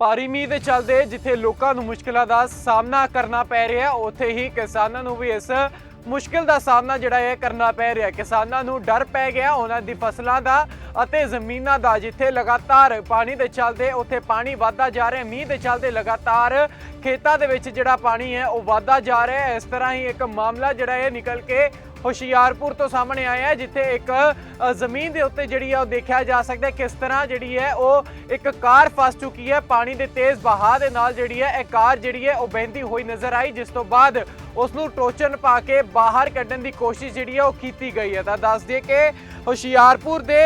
ਭਾਰੀ ਮੀਂਹ ਦੇ ਚੱਲਦੇ ਜਿੱਥੇ ਲੋਕਾਂ ਨੂੰ ਮੁਸ਼ਕਲਾਂ ਦਾ ਸਾਹਮਣਾ ਕਰਨਾ ਪੈ ਰਿਹਾ ਉੱਥੇ ਹੀ ਕਿਸਾਨਾਂ ਨੂੰ ਵੀ ਇਸ ਮੁਸ਼ਕਿਲ ਦਾ ਸਾਹਮਣਾ ਜਿਹੜਾ ਹੈ ਕਰਨਾ ਪੈ ਰਿਹਾ ਕਿਸਾਨਾਂ ਨੂੰ ਡਰ ਪੈ ਗਿਆ ਉਹਨਾਂ ਦੀ ਫਸਲਾਂ ਦਾ ਅਤੇ ਜ਼ਮੀਨਾਂ ਦਾ, ਜਿੱਥੇ ਲਗਾਤਾਰ ਪਾਣੀ ਦੇ ਚੱਲਦੇ ਉੱਥੇ ਪਾਣੀ ਵੱਧਦਾ ਜਾ ਰਿਹਾ ਮੀਂਹ ਦੇ ਚੱਲਦੇ ਲਗਾਤਾਰ ਖੇਤਾਂ ਦੇ ਵਿੱਚ ਜਿਹੜਾ ਪਾਣੀ ਹੈ ਉਹ ਵੱਧਦਾ ਜਾ ਰਿਹਾ ਇਸ ਤਰ੍ਹਾਂ ਹੀ ਇੱਕ ਮਾਮਲਾ ਜਿਹੜਾ ਹੈ ਨਿਕਲ ਕੇ ਹੁਸ਼ਿਆਰਪੁਰ ਤੋਂ ਸਾਹਮਣੇ ਆਇਆ ਹੈ, ਜਿੱਥੇ ਇੱਕ ਜ਼ਮੀਨ ਦੇ ਉੱਤੇ ਜਿਹੜੀ ਹੈ ਉਹ ਦੇਖਿਆ ਜਾ ਸਕਦਾ ਕਿਸ ਤਰ੍ਹਾਂ ਜਿਹੜੀ ਹੈ ਉਹ ਇੱਕ ਕਾਰ ਫਸ ਚੁੱਕੀ ਹੈ, ਪਾਣੀ ਦੇ ਤੇਜ਼ ਵਹਾਅ ਦੇ ਨਾਲ ਜਿਹੜੀ ਹੈ ਇਹ ਕਾਰ ਜਿਹੜੀ ਹੈ ਉਹ ਬਹਿੰਦੀ ਹੋਈ ਨਜ਼ਰ ਆਈ, ਜਿਸ ਤੋਂ ਬਾਅਦ ਉਸ ਨੂੰ ਟੋਚਨ ਪਾ ਕੇ ਬਾਹਰ ਕੱਢਣ ਦੀ ਕੋਸ਼ਿਸ਼ ਜਿਹੜੀ ਹੈ ਉਹ ਕੀਤੀ ਗਈ ਹੈ। ਤਾਂ ਦੱਸ ਦਈਏ ਕਿ ਹੁਸ਼ਿਆਰਪੁਰ ਦੇ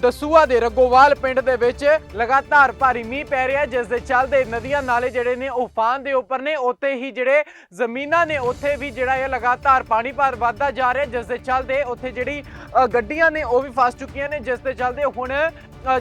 ਦਸੂਆ ਦੇ ਰਗੋਵਾਲ ਪਿੰਡ ਦੇ ਵਿੱਚ ਲਗਾਤਾਰ ਭਾਰੀ ਮੀਂਹ ਪੈ ਰਿਹਾ ਜਿਸ ਦੇ ਚੱਲਦੇ ਨਦੀਆਂ ਨਾਲੇ ਜਿਹੜੇ ਨੇ ਉਫਾਨ ਦੇ ਉੱਪਰ ਨੇ। ਉੱਤੇ ਹੀ ਜਿਹੜੇ ਜ਼ਮੀਨਾਂ ਨੇ, ਉੱਥੇ ਵੀ ਜਿਹੜਾ ਇਹ ਲਗਾਤਾਰ ਪਾਣੀ ਭਾਰ ਵੱਧਦਾ ਜਾ ਰਿਹਾ ਜਿਸ ਦੇ ਚੱਲਦੇ ਉੱਥੇ ਜਿਹੜੀ ਗੱਡੀਆਂ ਨੇ ਉਹ ਵੀ ਫਸ ਚੁੱਕੀਆਂ ਨੇ ਜਿਸ ਦੇ ਚੱਲਦੇ ਹੁਣ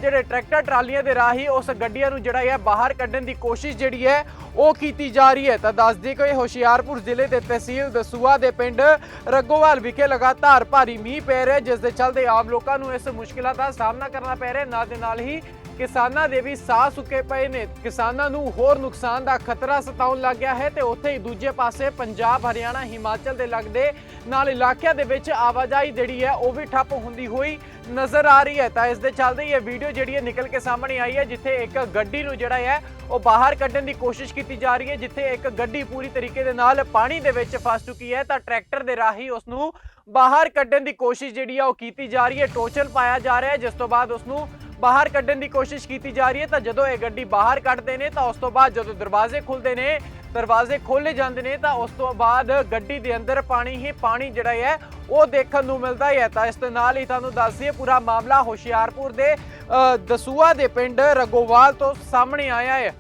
ਜਿਹੜੇ ਟਰੈਕਟਰ ਟਰਾਲੀਆਂ ਦੇ ਰਾਹੀਂ ਉਸ ਗੱਡੀਆਂ ਨੂੰ ਜਿਹੜਾ ਹੈ ਬਾਹਰ ਕੱਢਣ ਦੀ ਕੋਸ਼ਿਸ਼ ਜਿਹੜੀ ਹੈ ਉਹ ਕੀਤੀ ਜਾ ਰਹੀ ਹੈ। ਤਾਂ ਦੱਸ ਦਈਏ ਕਿ ਹੁਸ਼ਿਆਰਪੁਰ ਜ਼ਿਲ੍ਹੇ ਦੇ ਤਹਿਸੀਲ ਦਸੂਆ ਦੇ ਪਿੰਡ ਰੱਗੋਵਾਲ ਵਿਖੇ ਲਗਾਤਾਰ ਭਾਰੀ ਮੀਂਹ ਪੈ ਰਿਹਾ ਹੈ, ਜਿਸ ਦੇ ਚੱਲਦੇ ਆਮ ਲੋਕਾਂ ਨੂੰ ਇਸ ਮੁਸ਼ਕਿਲਾਂ ਦਾ ਸਾਹਮਣਾ ਕਰਨਾ ਪੈ ਰਿਹਾ ਨਾਲ ਦੇ ਨਾਲ ਹੀ ਕਿਸਾਨਾਂ ਦੇ ਵੀ ਸਾਹ ਸੁੱਕੇ ਪਏ ਨੇ। ਕਿਸਾਨਾਂ ਨੂੰ ਹੋਰ ਨੁਕਸਾਨ ਦਾ ਖਤਰਾ ਸਤਾਉਣ ਲੱਗ ਗਿਆ ਹੈ ਤੇ ਉੱਥੇ ਹੀ ਦੂਜੇ ਪਾਸੇ ਪੰਜਾਬ, ਹਰਿਆਣਾ, ਹਿਮਾਚਲ ਦੇ ਲੱਗਦੇ ਨਾਲ ਇਲਾਕਿਆਂ ਦੇ ਵਿੱਚ ਆਵਾਜਾਈ ਜਿਹੜੀ ਹੈ ਉਹ ਵੀ ਠੱਪ ਹੁੰਦੀ ਹੋਈ ਨਜ਼ਰ ਆ ਰਹੀ ਹੈ। ਤਾਂ ਇਸ ਦੇ ਚੱਲਦੇ ਹੀ ਇਹ ਵੀਡੀਓ ਜਿਹੜੀ ਹੈ ਨਿਕਲ ਕੇ ਸਾਹਮਣੇ ਆਈ ਹੈ, ਜਿੱਥੇ ਇੱਕ ਗੱਡੀ ਨੂੰ ਜਿਹੜਾ ਹੈ ਉਹ ਬਾਹਰ ਕੱਢਣ ਦੀ ਕੋਸ਼ਿਸ਼ ਕੀਤੀ ਜਾ ਰਹੀ ਹੈ, ਜਿੱਥੇ ਇੱਕ ਗੱਡੀ ਪੂਰੀ ਤਰੀਕੇ ਦੇ ਨਾਲ ਪਾਣੀ ਦੇ ਵਿੱਚ ਫਸ ਚੁੱਕੀ ਹੈ। ਤਾਂ ਟਰੈਕਟਰ ਦੇ ਰਾਹੀਂ ਉਸ ਨੂੰ ਬਾਹਰ ਕੱਢਣ ਦੀ ਕੋਸ਼ਿਸ਼ ਜਿਹੜੀ ਆ ਉਹ ਕੀਤੀ ਜਾ ਰਹੀ ਹੈ ਟੋਚਨ ਪਾਇਆ ਜਾ ਰਿਹਾ ਹੈ, ਜਿਸ ਤੋਂ ਬਾਅਦ ਉਸ ਨੂੰ ਬਾਹਰ ਕੱਢਣ ਦੀ ਕੋਸ਼ਿਸ਼ ਕੀਤੀ ਜਾ ਰਹੀ ਹੈ, ਤਾਂ ਜਦੋਂ ਇਹ ਗੱਡੀ ਬਾਹਰ ਕੱਢਦੇ ਨੇ, ਤਾਂ ਉਸ ਤੋਂ ਬਾਅਦ ਜਦੋਂ ਦਰਵਾਜ਼ੇ ਖੁੱਲਦੇ ਨੇ, ਦਰਵਾਜ਼ੇ ਖੋਲੇ ਜਾਂਦੇ ਨੇ, ਤਾਂ ਉਸ ਤੋਂ ਬਾਅਦ ਗੱਡੀ ਦੇ ਅੰਦਰ ਪਾਣੀ ਹੀ ਪਾਣੀ ਜਿਹੜਾ ਹੈ, ਉਹ ਦੇਖਣ ਨੂੰ ਮਿਲਦਾ ਹੈ ਤਾਂ ਇਸ ਦੇ ਨਾਲ ਹੀ ਤੁਹਾਨੂੰ ਦੱਸ ਦਈਏ, ਪੂਰਾ ਮਾਮਲਾ ਹੁਸ਼ਿਆਰਪੁਰ ਦੇ ਦਸੂਆ ਦੇ ਪਿੰਡ ਰਗੋਵਾਲ ਤੋਂ ਸਾਹਮਣੇ ਆਇਆ ਹੈ।